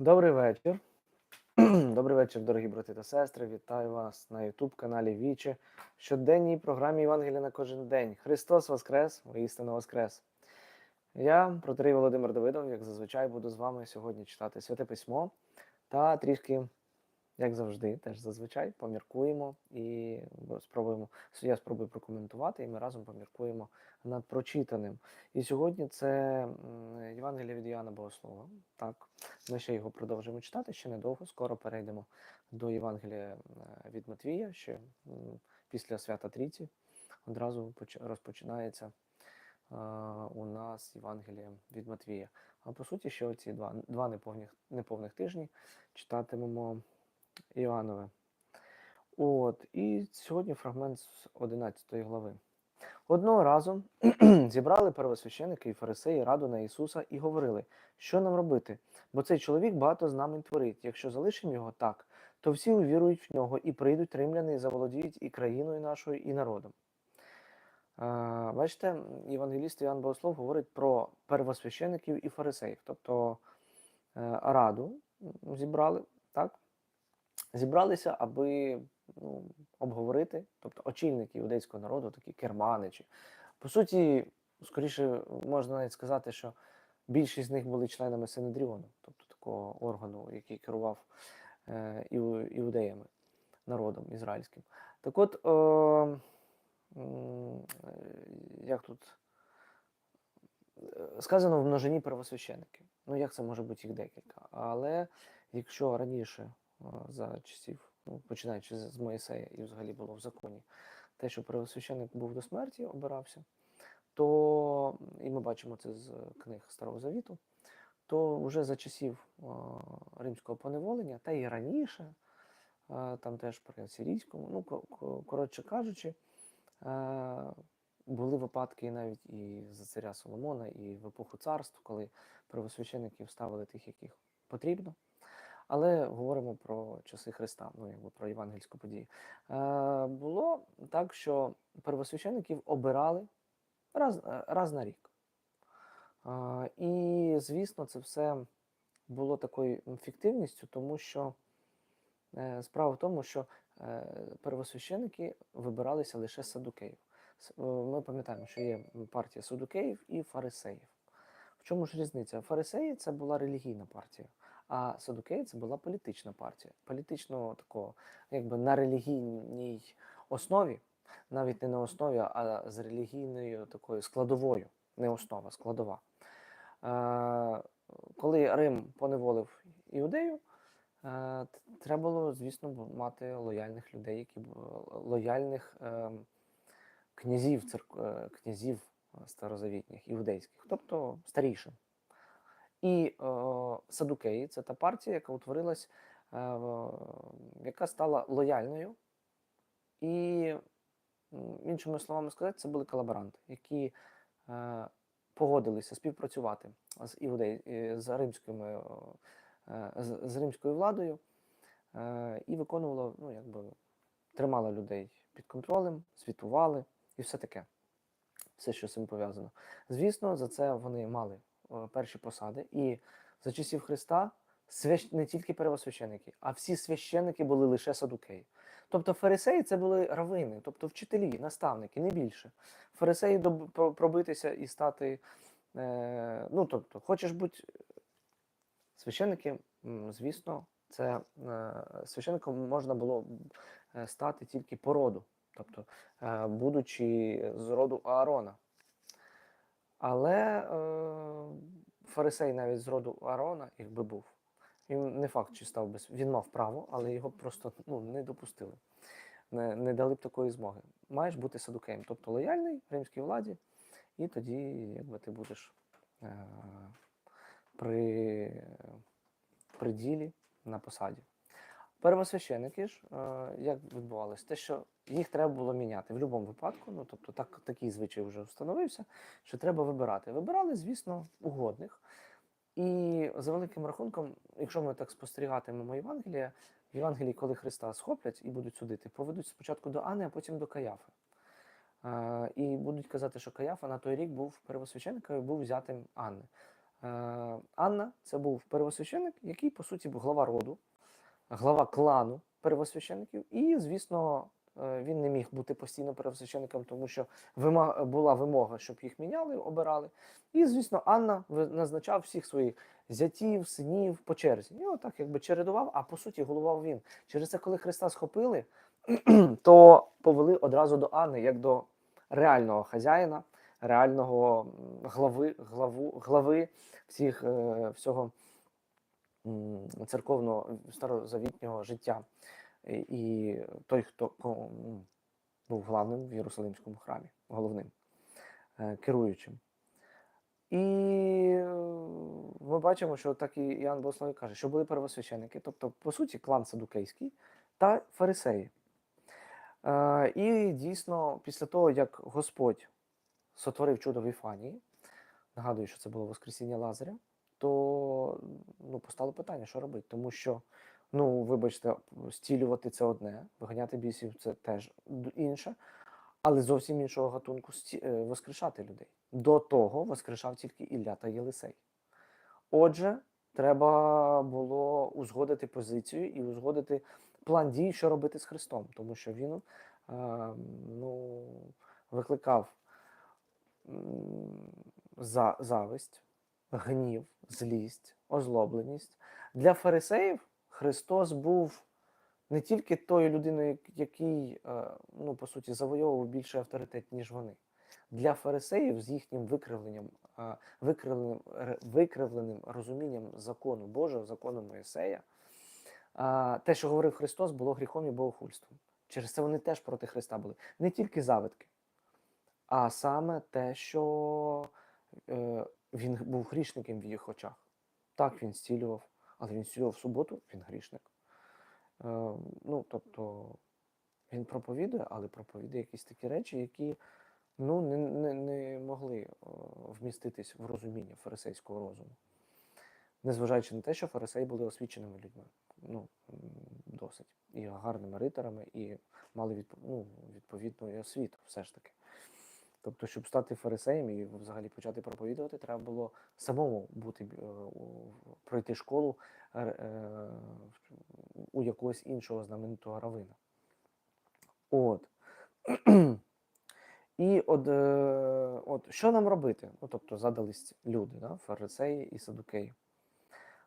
Добрий вечір. Добрий вечір, дорогі брати та сестри. Вітаю вас на Ютуб-каналі Віче. Щоденній програмі Євангелія на кожен день. Христос Воскрес, воістину Воскрес. Я, протерій Володимир Давидов, як зазвичай, буду з вами сьогодні читати Святе Письмо та трішки, як завжди, теж зазвичай, поміркуємо і спробуємо. Я спробую прокоментувати, і ми разом поміркуємо над прочитаним. І сьогодні це Євангелія від Іоанна Богослова. Так, ми ще його продовжуємо читати ще недовго. Скоро перейдемо до Євангелія від Матвія. Ще після свята Трійці одразу розпочинається у нас Євангеліє від Матвія. А по суті, ще оці два, два неповних, неповних тижні читатимемо Іоаннове. От, і сьогодні фрагмент з 11 глави. Одного разу зібрали первосвященики і фарисеї раду на Ісуса і говорили, що нам робити, бо цей чоловік багато з нами творить. Якщо залишимо його так, то всі увірують в нього і прийдуть римляни і заволодіють і країною нашою, і народом. А, бачите, євангеліст Іоанн Богослов говорить про первосвящеників і фарисеїв, тобто е, раду зібрали, так? Зібралися, аби ну, обговорити, тобто очільники іудейського народу, такі керманичі. По суті, скоріше можна навіть сказати, що більшість з них були членами Синедріону, тобто такого органу, який керував е, іу- іудеями, народом ізраїльським. Так от, е, е, як тут Е, сказано в множині первосвященики. Ну, як це може бути їх декілька? Але якщо раніше, за часів, ну, починаючи з Моїсея і взагалі було в законі, те, що первосвященик був до смерті, обирався, то, і ми бачимо це з книг Старого Завіту, то вже за часів римського поневолення, та й раніше, там теж при сирійському, ну, ко- ко- коротше кажучи, е, були випадки навіть і за царя Соломона, і в епоху царств, коли первосвящеників ставили тих, яких потрібно. Але говоримо про часи Христа, ну якби про євангельську подію. Е, було так, що первосвящеників обирали раз, е, раз на рік. Е, і, звісно, це все було такою фіктивністю, тому що е, справа в тому, що е, первосвященики вибиралися лише з садукеїв. Е, Ми пам'ятаємо, що є партія садукеїв і фарисеїв. В чому ж різниця? Фарисеї це була релігійна партія, а садукеї це була політична партія. Політично такого, якби на релігійній основі, навіть не на основі, а з релігійною такою складовою, не основа, складова. Е, коли Рим поневолив іудею, е, треба було, звісно, мати лояльних людей, які лояльних ем, князів, церк- е, князів старозавітніх, іудейських, тобто старішин. І Садукеї це та партія, яка утворилась, е, яка стала лояльною. І, іншими словами сказати, це були колаборанти, які е, погодилися співпрацювати з іудей, е, з, римськими, з, римською владою і виконувала, ну, якби тримала людей під контролем, світували і все таке. Все, що з цим пов'язано. Звісно, за це вони мали перші посади. І за часів Христа свящ... не тільки первосвященики, а всі священики були лише садукеї. Тобто фарисеї це були равини, тобто вчителі, наставники, не більше. Фарисеї пробитися і стати. Е... Ну, тобто, хочеш бути священники, звісно, це е... священником можна було е, стати тільки по роду, тобто, е, будучи з роду Аарона. Але е, фарисей навіть з роду Аарона, якби був, він не факт, чи став би, він мав право, але його просто ну, не допустили, не, не дали б такої змоги. Маєш бути садукеєм, тобто лояльний римській владі, і тоді якби ти будеш е, при, при ділі на посаді. Первосвященики ж, е, як відбувалося? Те, що їх треба було міняти в будь-якому випадку, ну тобто так, такий звичай вже встановився, що треба вибирати. Вибирали, звісно, угодних. І за великим рахунком, якщо ми так спостерігатимемо Євангелія, в Євангелії, коли Христа схоплять і будуть судити, поведуть спочатку до Ани, а потім до Каяфи. Е, і будуть казати, що Каяфа на той рік був первосвященником і був взятим Анни. Е, Анна це був первосвященик, який, по суті, був глава роду, глава клану первосвящеників. І, звісно, е, він не міг бути постійно первосвященником, тому що вима- була вимога, щоб їх міняли, обирали. І, звісно, Анна назначав всіх своїх зятів, синів по черзі. І отак якби чередував, а по суті головував він. Через це, коли Христа схопили, то повели одразу до Анни, як до реального хазяїна, реального глави, главу, глави всіх, е, всього церковного старозавітнього життя. І, той, хто був главним в Єрусалимському храмі, головним, е, керуючим. І е, ми бачимо, що так і Іоанн Богословий каже, що були первосвященники, тобто, по суті, клан Садукейський та фарисеї. Е, І дійсно, після того, як Господь сотворив чудо в Іфанії, нагадую, що це було Воскресіння Лазаря, то ну, постало питання, що робити. Тому що, ну, вибачте, стілювати це одне, виганяти бісів це теж інше, але зовсім іншого гатунку сті- е, воскрешати людей. До того воскрешав тільки Ілля та Єлисей. Отже, треба було узгодити позицію і узгодити план дій, що робити з Христом, тому що він е, ну, викликав за, зависть, гнів, злість, озлобленість. Для фарисеїв Христос був не тільки тою людиною, який, е, ну, по суті, завойовував більший авторитет, ніж вони. Для фарисеїв з їхнім викривленням, е, викривленим, викривленим розумінням закону Божого, закону Моїсея, те, що говорив Христос, було гріхом і богохульством. Через це вони теж проти Христа були. Не тільки завитки, а саме те, що е, він був грішником в їх очах. Так він зцілював, але він зцілював в суботу, він грішник. Е, ну, тобто, він проповідує, але проповідує якісь такі речі, які ну, не, не, не могли е, вміститись в розуміння фарисейського розуму. Незважаючи на те, що фарисеї були освіченими людьми, ну, досить, і гарними риторами, і мали відп... ну, відповідну освіту, все ж таки. Тобто, щоб стати фарисеєм і взагалі почати проповідувати, треба було самому бути, е, пройти школу е, е, у якогось іншого знаменитого равина. От. І от, от що нам робити? Ну, тобто задались люди, да? фарисеї і садукеї.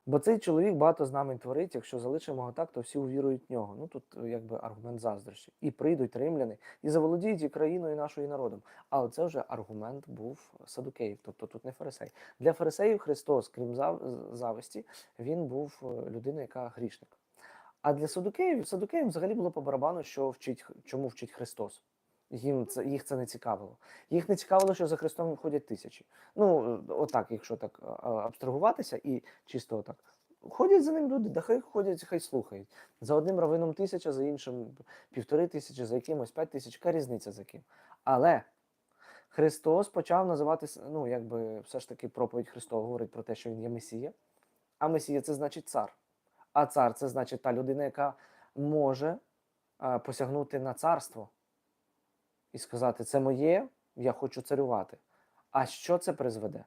Бо цей чоловік багато з нами творить, якщо залишимо його так, то всі увірують в нього. Ну тут е, якби аргумент заздрощі. І прийдуть римляни, і заволодіють і країною, і нашою і народом. Але це вже аргумент був садукеїв, тобто тут не фарисей. Для фарисеїв Христос, крім зав- зависті, він був е, людиною, яка грішник. А для садукеїв, садукеїв взагалі було по барабану, що вчить, чому вчить Христос. Їм це, їх це не цікавило. Їх не цікавило, що за Христом ходять тисячі. Ну, е, отак, якщо так е, абстрагуватися і чисто отак. Ходять за ним люди, да хай ходять, хай слухають. За одним равином тисяча, за іншим півтори тисячі, за якимось п'ять тисяч, яка різниця за ким. Але Христос почав називати, ну, якби все ж таки проповідь Христова говорить про те, що він є Месія. А Месія це значить цар. А цар це значить та людина, яка може посягнути на царство і сказати: це моє, я хочу царювати. А що це призведе?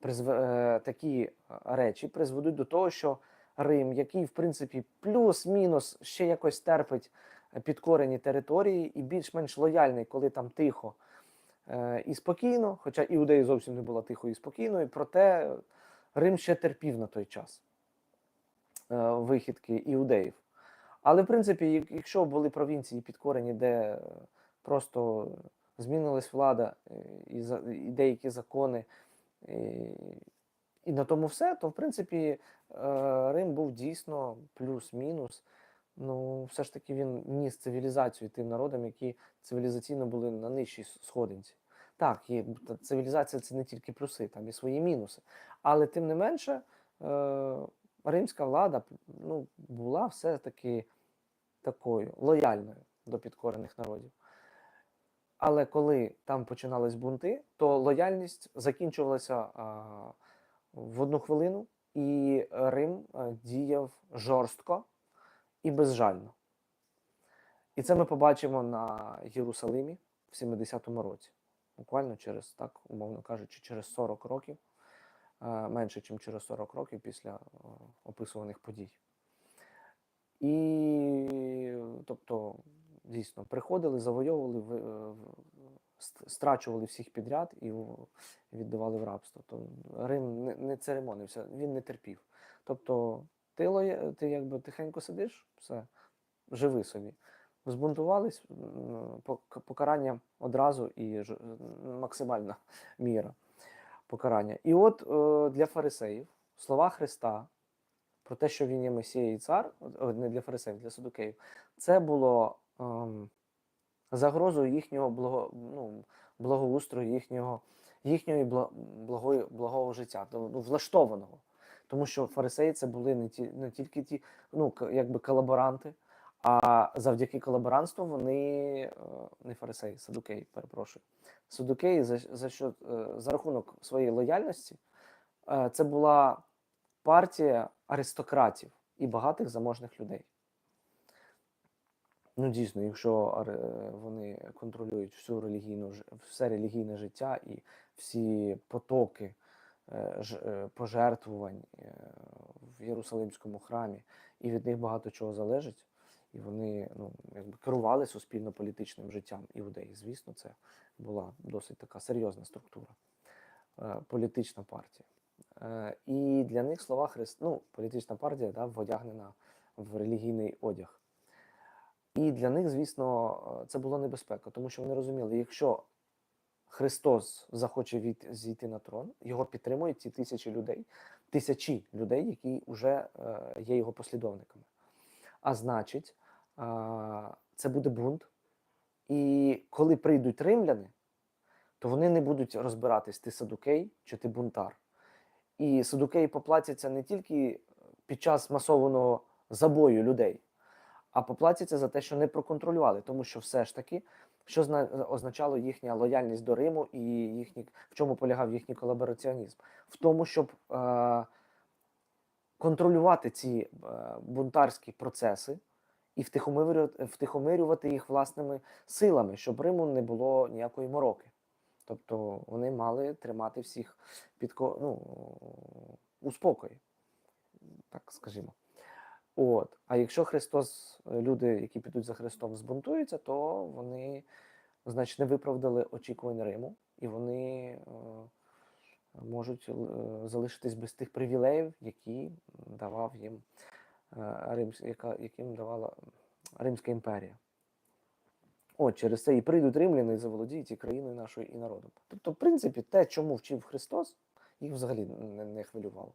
Призв... е, Такі е, речі призведуть до того, що Рим, який, в принципі, плюс-мінус ще якось терпить е, підкорені території і більш-менш лояльний, коли там тихо і спокійно, хоча іудеї зовсім не було тихо і спокійно, проте Рим ще терпів на той час вихідки іудеїв. Але, в принципі, якщо були провінції підкорені, де просто змінилась влада е, і, і деякі закони, і, і на тому все, то в принципі е, Рим був дійсно плюс-мінус. Ну, все ж таки він ніс цивілізацію тим народам, які цивілізаційно були на нижчій сходинці. Так, є, цивілізація це не тільки плюси, там і свої мінуси. Але тим не менше, е, римська влада ну, була все-таки такою лояльною до підкорених народів. Але коли там починались бунти, то лояльність закінчувалася в одну хвилину, і Рим діяв жорстко і безжально. І це ми побачимо на Єрусалимі в 70-му році. Буквально через, так, умовно кажучи, через 40 років е, менше, ніж через 40 років після е, описуваних подій. І тобто, дійсно, приходили, завойовували, е, страчували всіх підряд і віддавали в рабство. То Рим не, церемонився, він не терпів. Тобто, ти, лоя- ти якби тихенько сидиш, все, живи собі. Збунтувались, покарання одразу і максимальна міра покарання. І от е, для фарисеїв слова Христа про те, що він є Месія і цар, не для фарисеїв, для садукеїв, це було ем, загрозою їхнього благо, ну, благоустрою, їхнього, їхньої благої, благого життя, ну, влаштованого. Тому що фарисеї це були не, ті, не тільки ті, ну, якби колаборанти, а завдяки колаборантству вони е, не фарисеї, садукеї, перепрошую. Садукеї за, за, що, е, за рахунок своєї лояльності е, це була партія аристократів і багатих заможних людей. Ну, дійсно, якщо вони контролюють всю релігійну, все релігійне життя і всі потоки е, е, пожертвувань е, в Єрусалимському храмі, і від них багато чого залежить, і вони ну, якби керували суспільно-політичним життям іудеї. Звісно, це була досить така серйозна структура, політична партія. І для них слова Христ, ну, політична партія да, одягнена в релігійний одяг. І для них, звісно, е, це була небезпека, тому що вони розуміли, якщо Христос захоче від, зійти на трон, його підтримують ці тисячі людей, тисячі людей, які вже е, є його послідовниками. А значить, е, це буде бунт. І коли прийдуть римляни, то вони не будуть розбиратись, ти садукей чи ти бунтар. І садукеї поплатяться не тільки під час масованого забою людей, а поплатяться за те, що не проконтролювали, тому що все ж таки, що зна- означало їхня лояльність до Риму і їхній, в чому полягав їхній колабораціонізм? В тому, щоб е, контролювати ці е, бунтарські процеси і втихомирювати, втихомирювати їх власними силами, щоб Риму не було ніякої мороки. Тобто вони мали тримати всіх під ну, у спокої, так скажімо. От. А якщо Христос, е, люди, які підуть за Христом, збунтуються, то вони, значить, не виправдали очікувань Риму, і вони е, можуть е, залишитись без тих привілеїв, які давав їм е, Римсь, яка, яким давала Римська імперія. От через це і прийдуть римляни і заволодіють і країною нашою, і народом. Тобто, в принципі, те, чому вчив Христос, їх взагалі не, не хвилювало.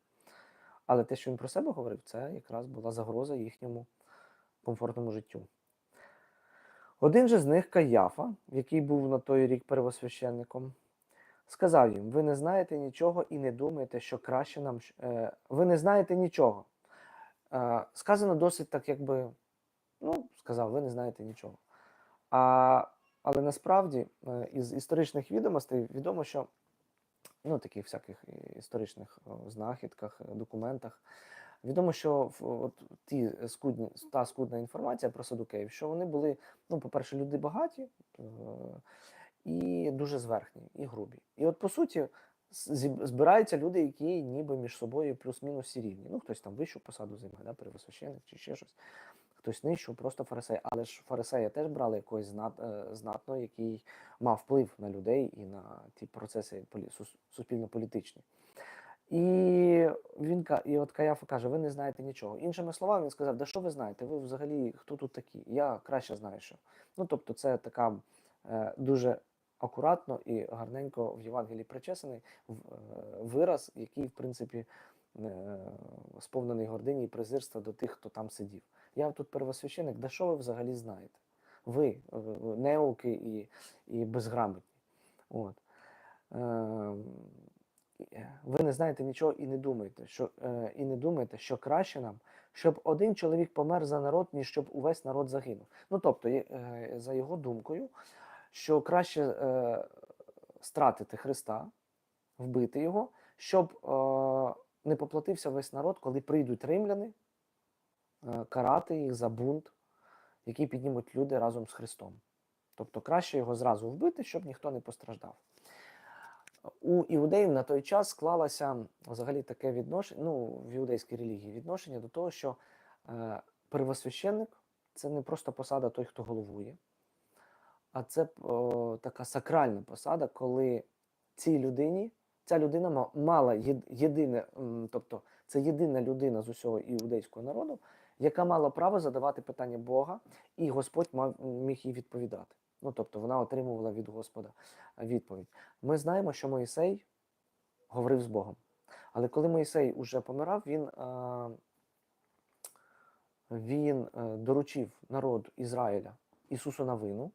Але те, що він про себе говорив, це якраз була загроза їхньому комфортному життю. Один же з них, Каяфа, який був на той рік первосвященником, сказав їм: Ви не знаєте нічого і не думаєте, що краще нам. Е, ви не знаєте нічого. Е, сказано досить так, якби, ну, сказав, ви не знаєте нічого. А, але насправді е, із історичних відомостей відомо, що ну, таких всяких історичних знахідках, е, документах. Відомо, що от ті скудні, та скудна інформація про садукеїв, що вони були, ну, по-перше, люди багаті е, і дуже зверхні, і грубі. І от, по суті, збираються люди, які ніби між собою плюс-мінус всі рівні. Ну, хтось там вищу посаду займає, да, первосвященник чи ще щось, хтось нижчу, просто фарисей. Але ж фарисея теж брали якогось знат, е, знатного, який мав вплив на людей і на ті процеси полі- суспільно-політичні. І він і от Каяфа каже: ви не знаєте нічого. Іншими словами, він сказав: Да що ви знаєте? Ви взагалі хто тут такі? Я краще знаю, що. Ну тобто, це така е, дуже акуратно і гарненько в Євангелії причесаний в- е, вираз, який, в принципі, е, сповнений гордині і презирства до тих, хто там сидів. Я тут первосвященик, да що ви взагалі знаєте? Ви, е, неуки і, і безграмотні. От. Ем, ви не знаєте нічого і не думаєте, що, е, і не думаєте, що краще нам, щоб один чоловік помер за народ, ніж щоб увесь народ загинув. Ну тобто, е, за його думкою, що краще стратити Христа, вбити його, щоб не поплатився весь народ, коли прийдуть римляни карати їх за бунт, який піднімуть люди разом з Христом. Тобто краще його зразу вбити, щоб ніхто не постраждав. у іудеїв на той час склалося взагалі таке відношення, ну, в іудейській релігії відношення до того, що е, первосвященник це не просто посада той, хто головує, а це о, така сакральна посада, коли цій людині, ця людина мала єдине, тобто це єдина людина з усього іудейського народу, яка мала право задавати питання Бога, і Господь мав, міг їй відповідати. Ну, тобто вона отримувала від Господа відповідь. Ми знаємо, що Моїсей говорив з Богом. Але коли Моїсей уже помирав, він, е, він е, доручив народ Ізраїля Ісусу Навину,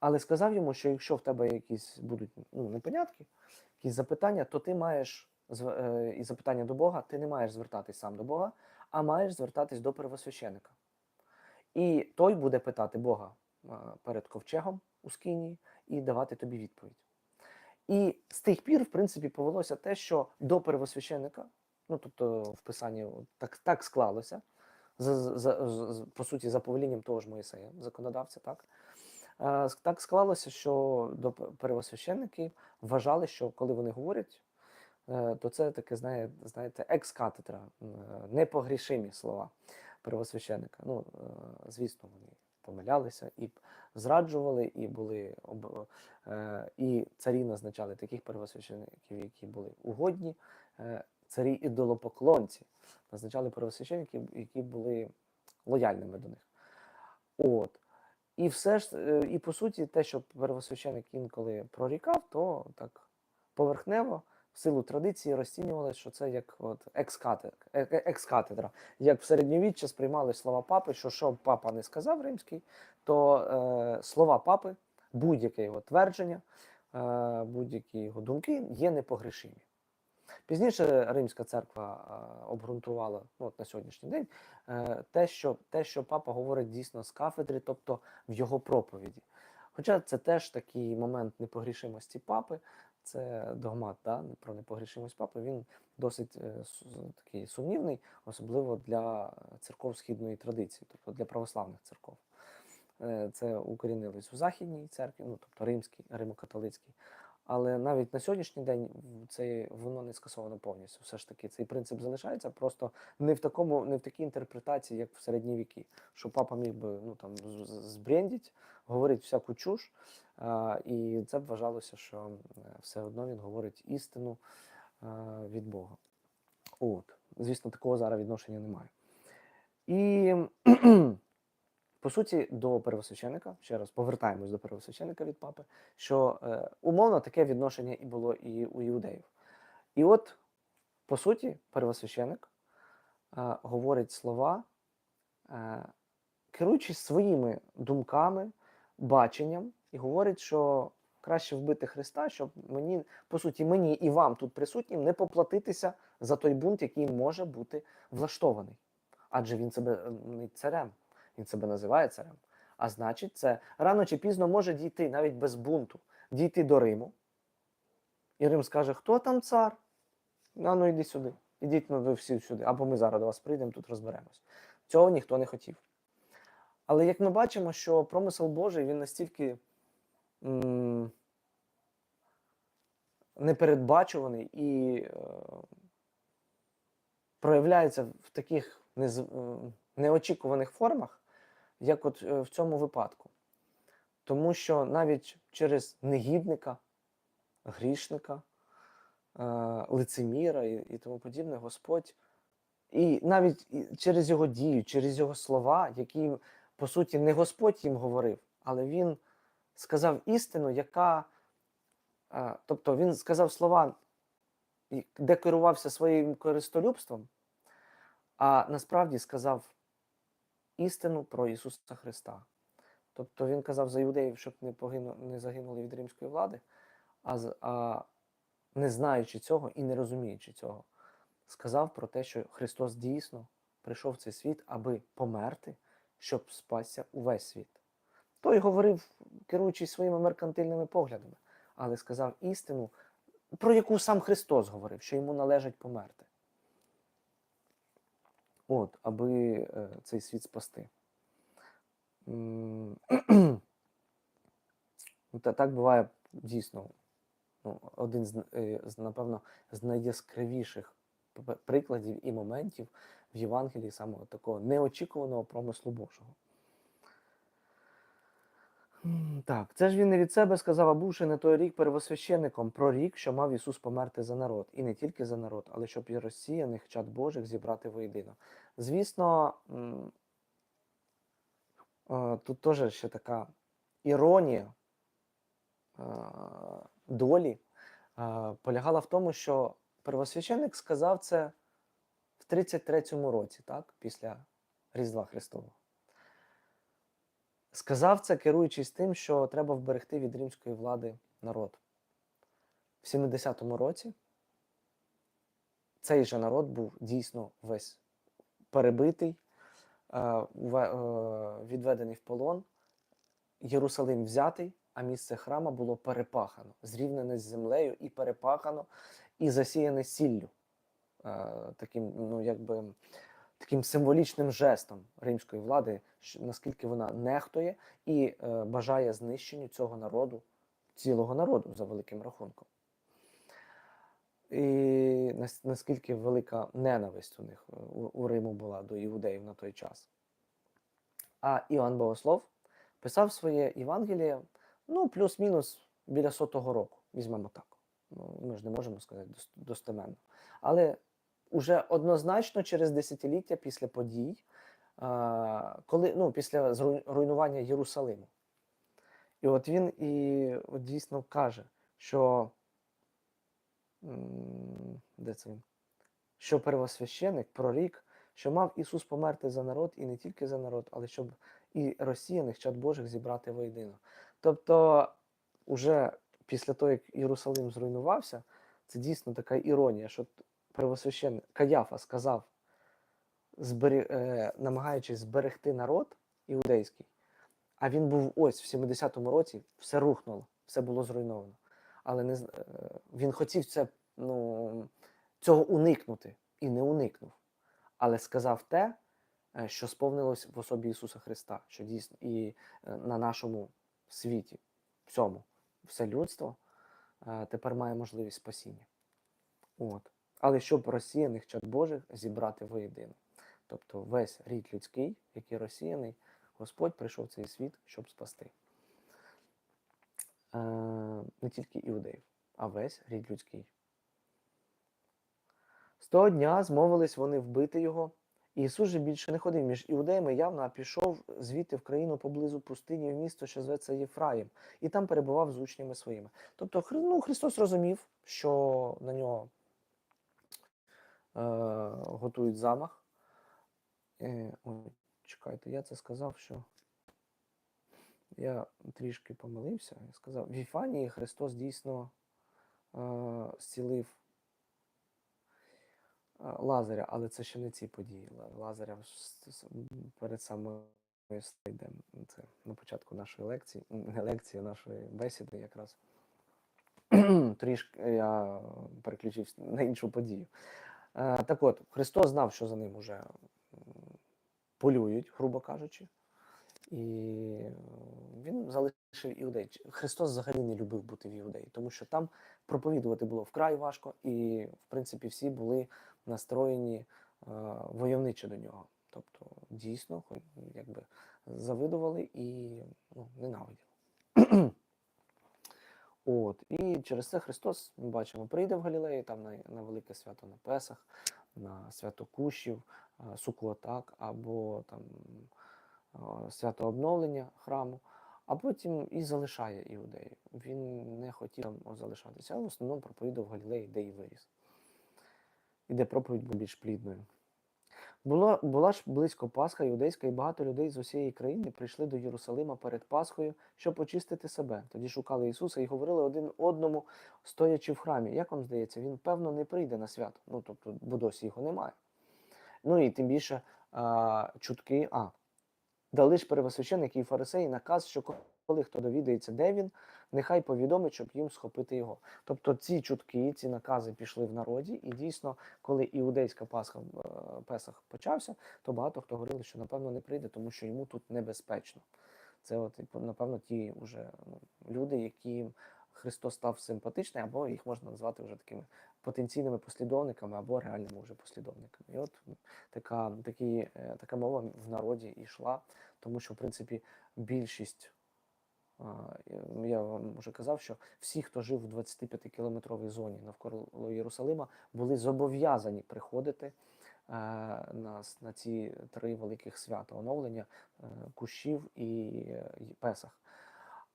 але сказав йому, що якщо в тебе якісь будуть ну, непонятки, якісь запитання, то ти маєш е, і запитання до Бога, ти не маєш звертатись сам до Бога, а маєш звертатись до первосвященика. І той буде питати Бога е, перед ковчегом у скинії і давати тобі відповідь. І з тих пір, в принципі, повелося те, що до первосвященика, ну тобто в писанні так, так склалося, за, за, за, по суті, за повелінням того ж Моїсея, законодавця, так. Е, Так склалося, що до п- первосвященники вважали, що коли вони говорять, то це таке, знає, знаєте, екс-катедра, е, непогрішимі слова первосвященика. Ну, е, звісно, вони помилялися і зраджували, і були е, і царі назначали таких первосвящеників, які були угодні, е, царі ідолопоклонці назначали первосвящеників, які були лояльними до них. От. І все ж, е, і по суті, те, що первосвященик інколи прорікав, то так поверхнево, силу традиції розцінювалося, що це як от е- е- екс-катедра. Як в середньовіччя сприймали слова папи, що що папа не сказав римський, то е, слова папи, будь-яке його твердження, е, будь-які його думки є непогрешимі. Пізніше Римська церква е, обґрунтувала ну, от на сьогоднішній день е, те, що, те, що папа говорить дійсно з кафедри, тобто в його проповіді. Хоча це теж такий момент непогрішимості папи, це догмат да, про непогрішимість папи, він досить е, такий сумнівний, особливо для церков східної традиції, тобто для православних церков. Е, Це укорінилось у Західній церкві, ну тобто римській, римокатолицькій. Але навіть на сьогоднішній день це воно не скасовано повністю. Все ж таки, цей принцип залишається, просто не в такому, не в такій інтерпретації, як в середні віки. Що папа міг би ну там збрендіть, говорить всяку чуш, а, і це б вважалося, що е, все одно він говорить істину а, від Бога. От, звісно, такого зараз відношення немає. І по суті, до первосвященика, ще раз повертаємось до первосвященика від папи, що е, умовно таке відношення і було і у іудеїв. І от, по суті, первосвященик е, говорить слова, е, керуючись своїми думками, баченням, і говорить, що краще вбити Христа, щоб мені, по суті, мені і вам тут присутнім не поплатитися за той бунт, який може бути влаштований. Адже він себе не царем, він себе називає царем. А значить, це рано чи пізно може дійти навіть без бунту, дійти до Риму. І Рим скаже: хто там цар? А ну йди сюди. Ідіть ну, ви всі сюди, або ми зараз до вас прийдемо, тут розберемось. Цього ніхто не хотів. Але як ми бачимо, що промисел Божий він настільки м, непередбачуваний і е, проявляється в таких нез, неочікуваних формах, як от е, в цьому випадку. Тому що навіть через негідника, грішника, е, лицеміра і, тому подібне, Господь, і навіть через його дію, через його слова, які, по суті, не Господь їм говорив, але він сказав істину, яка, е, тобто він сказав слова, де керувався своїм користолюбством, а насправді сказав істину про Ісуса Христа. Тобто він казав за іудеїв, щоб не, погину, не загинули від римської влади, а, а не знаючи цього і не розуміючи цього, сказав про те, що Христос дійсно прийшов в цей світ, аби померти, щоб спасся увесь світ. Той говорив, керуючись своїми меркантильними поглядами, але сказав істину, про яку сам Христос говорив, що йому належить померти. От, аби е, цей світ спасти. Ну, Та так буває дійсно. ну, один з, е, з, напевно, з найяскравіших прикладів і моментів в Євангелії саме такого неочікуваного промислу Божого. Так, це ж він не від себе сказав, а бувши на той рік первосвященником, про рік, що мав Ісус померти за народ. І не тільки за народ, але щоб і розсіяних чад Божих зібрати воєдино. Звісно, е, тут теж ще така іронія е, долі е, полягала в тому, що первосвященник сказав це в 33-му році, так, після Різдва Христового. Сказав це, керуючись тим, що треба вберегти від римської влади народ. В 70-му році цей же народ був дійсно весь перебитий, е, е, відведений в полон, Єрусалим взятий, а місце храма було перепахано, зрівнене з землею і перепахано, і засіяне сіллю. Е, Таким, ну, якби, таким символічним жестом римської влади, наскільки вона нехтує і е, бажає знищенню цього народу, цілого народу за великим рахунком. І наскільки велика ненависть у них у, Риму була до іудеїв на той час. А Іоанн Богослов писав своє Євангеліє, ну, плюс-мінус біля сотого року. Візьмемо так. Ну, ми ж не можемо сказати достеменно. Але уже однозначно через десятиліття після подій, коли, ну, після руйнування Єрусалиму. І от він і от дійсно каже, що де це він? Що первосвященик прорік, що мав Ісус померти за народ, і не тільки за народ, але щоб і розсіяних чад Божих зібрати воєдино. Тобто, уже після того, як Єрусалим зруйнувався, це дійсно така іронія, що первосвященник Каяфа сказав, збері, е, намагаючись зберегти народ іудейський, а він був ось в 70-му році, все рухнуло, все було зруйновано. Але не, е, він хотів це, ну, цього уникнути і не уникнув. Але сказав те, е, що сповнилось в особі Ісуса Христа, що дійсно і е, на нашому світі, всьому, все людство е, тепер має можливість спасіння. От. Але щоб розсіяних чад Божих зібрати воєдино. Тобто весь рід людський, який розсіяний, Господь прийшов в цей світ, щоб спасти. Е, не тільки іудеїв, а весь рід людський. З того дня змовились вони вбити його. І Ісус же більше не ходив між іудеями явно, а пішов звідти в країну поблизу пустині в місто, що зветься Єфраїм, і там перебував з учнями своїми. Тобто ну, Христос розумів, що на нього готують замах. Е, ой, чекайте, я це сказав, що я трішки помилився. Я сказав, в Віфанії Христос дійсно е, зцілив е, Лазаря, але це ще не ці події. Лазаря перед самою йдемо. Це на початку нашої лекції, не лекції, нашої бесіди якраз. Трішки я переключився на іншу подію. Е, Так от, Христос знав, що за ним уже полюють, грубо кажучи. І він залишив іудей. Христос взагалі не любив бути в іудеї, тому що там проповідувати було вкрай важко, і, в принципі, всі були настроєні е, войовниче до нього. Тобто, дійсно, якби завидували і ну, ненавиділи. От, і через це Христос, ми бачимо, прийде в Галілеї там на, на велике свято на Песах, на свято Кущів, Сукотак, або там свято обновлення храму, а потім і залишає іудею. Він не хотів там залишатися, а в основному проповідав в Галілеї, де і виріс. І де проповідь була більш плідною. Було, була ж близько Пасха іудейська, і багато людей з усієї країни прийшли до Єрусалима перед Пасхою, щоб очистити себе. Тоді шукали Ісуса і говорили один одному, стоячи в храмі. Як вам здається, він певно не прийде на свято. Ну тобто, бо досі його немає. Ну і тим більше а, чутки. А, дали ж первосвященники і фарисеї наказ, що коли хто довідається, де він, нехай повідомить, щоб їм схопити його. Тобто ці чутки, ці накази пішли в народі, і дійсно, коли іудейська Пасха е, Песах почався, то багато хто говорили, що напевно не прийде, тому що йому тут небезпечно. Це от, напевно, ті вже ну, люди, яким Христос став симпатичний, або їх можна назвати вже такими потенційними послідовниками або реальними вже послідовниками. І от така, такі, е, така мова в народі йшла, тому що, в принципі, більшість, я вам вже казав, що всі, хто жив в 25-кілометровій зоні навколо Єрусалима, були зобов'язані приходити е, на, на ці три великих свята оновлення е, кущів і Песах.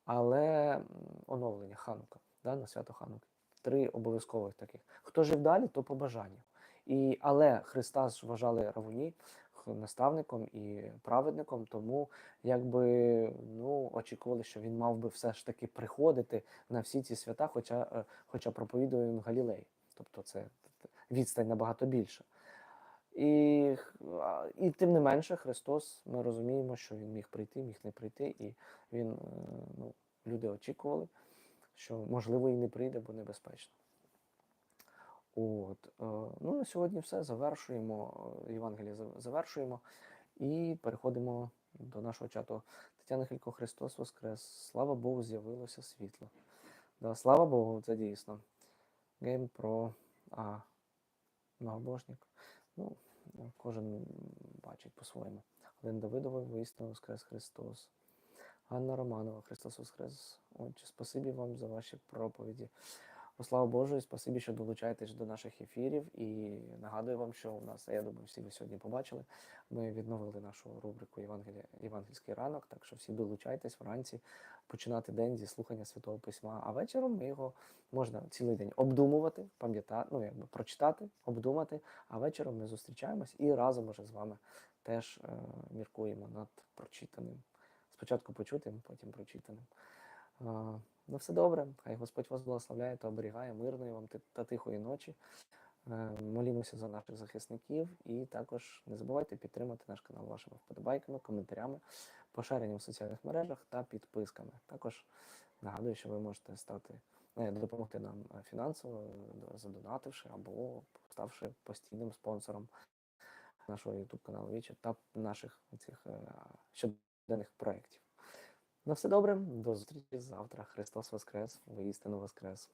Але оновлення Ханука, да, на свято Хануки. Три обов'язкових таких. Хто жив далі, то по бажанню. І, але Христа ж вважали равуні наставником і праведником, тому якби ну, очікували, що він мав би все ж таки приходити на всі ці свята, хоча, е, хоча проповідує він в Галілеї. Тобто це відстань набагато більша. І, і тим не менше, Христос, ми розуміємо, що він міг прийти, міг не прийти, і він, е, ну, люди очікували, що можливо і не прийде, бо небезпечно. От, е, ну, на сьогодні все. Завершуємо. е, Євангеліє завершуємо і переходимо до нашого чату. Тетяна Хилько, Христос Воскрес. Слава Богу, з'явилося світло. Да, слава Богу, це дійсно. Гейм про а, многобожник. Ну, кожен бачить по-своєму. Олен Давидовий, воістину Воскрес Христос. Ганна Романова, Христос Воскрес. Отче, спасибі вам за ваші проповіді. О, слава Божу, і спасибі, що долучаєтесь до наших ефірів. І нагадую вам, що у нас, я думаю, всі ви сьогодні побачили. Ми відновили нашу рубрику Євангельський ранок, так що всі долучайтесь вранці починати день зі слухання Святого Письма. А вечором ми його можна цілий день обдумувати, пам'ятати, ну якби прочитати, обдумати. А вечором ми зустрічаємось і разом уже з вами теж е, міркуємо над прочитаним. Спочатку почутим, потім прочитаним. Е, ну, все добре. Хай Господь вас благословляє та оберігає мирної вам та тихої ночі. Е, Молімося за наших захисників і також не забувайте підтримати наш канал вашими вподобайками, коментарями, поширенням в соціальних мережах та підписками. Також нагадую, що ви можете стати е, допомогти нам е, фінансово, задонативши або ставши постійним спонсором нашого YouTube каналу Віча та наших цих щоденних проєктів. На все добре, до зустрічі завтра. Христос Воскрес, воістину Воскрес.